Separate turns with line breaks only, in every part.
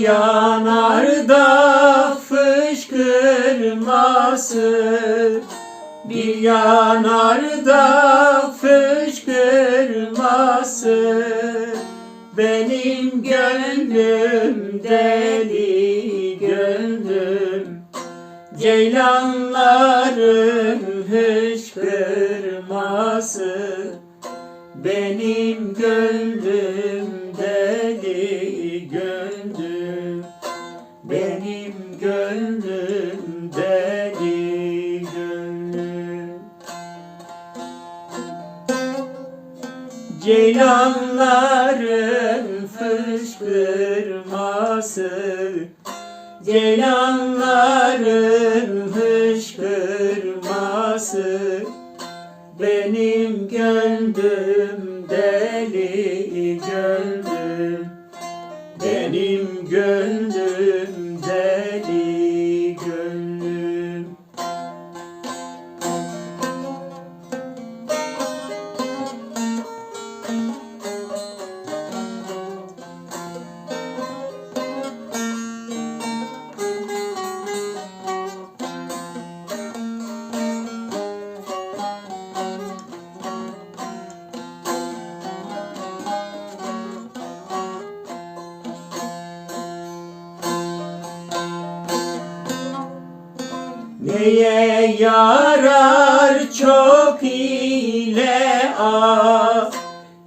yanarda fışkırması Bir yanarda fışkırması Benim gönlüm deli gönlüm. Ceylanların hışkırması Benim gönlüm Ceylanların fışkırması. Ceylanların hışkırması Benim gönlüm deli gönlüm Neye yarar çok ile az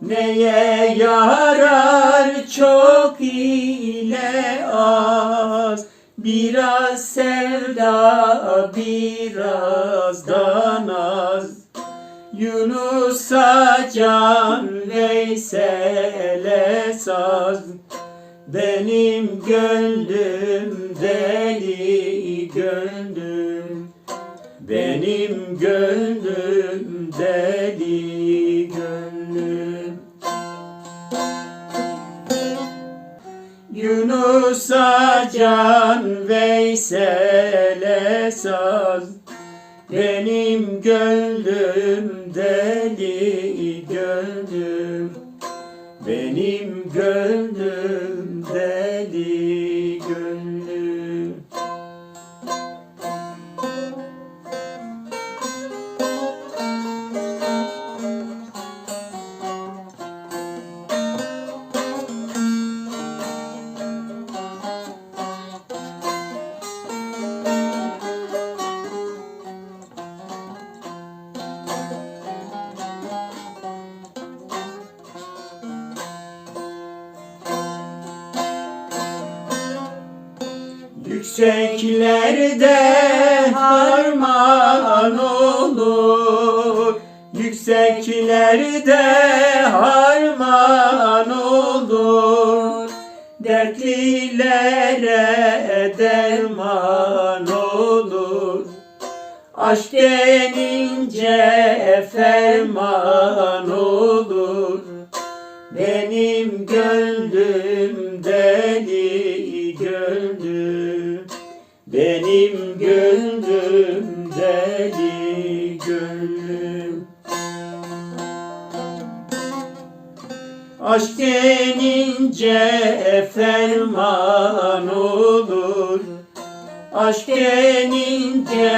Neye yarar çok ile az Biraz sevda biraz da naz Yunus'a can Veysel'e saz. Benim gönlüm Yunus'a can Veysel'e saz. Benim gönlüm deli gönlüm. Benim gönlüm Yükseklerde harman olur. Yükseklerde harman olur. Dertlilere derman olur. Aşk denince ferman olur. Benim gönlüm gönlüm deli gönlüm. Aşk denince ferman olur. Aşk denince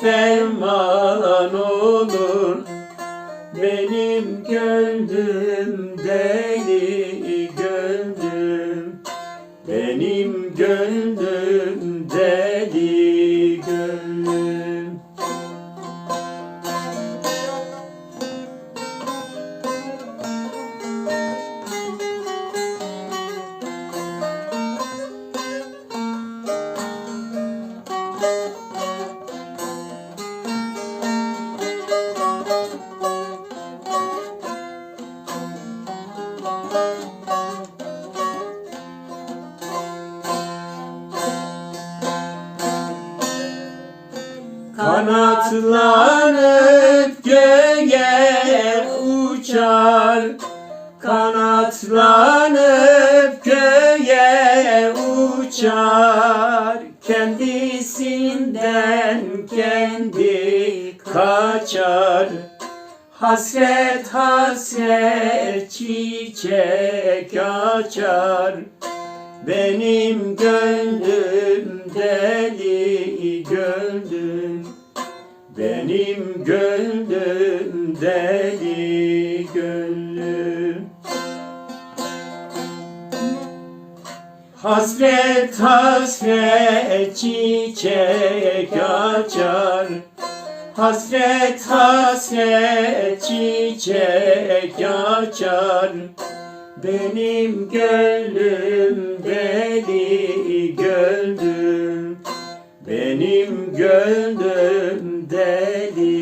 ferman olur. Benim gönlüm deli gönlüm. Benim gönlüm Kanatlanıp göğe uçar. Kanatlanıp göğe uçar. Kendisinden kendi kaçar. Hasret hasret çiçek açar. Benim gönlüm deli gönlüm Benim gönlüm deli gönlüm. Hasret hasret çiçek açar. Hasret hasret çiçek açar. Benim gönlüm deli gönlüm Benim gönlüm deli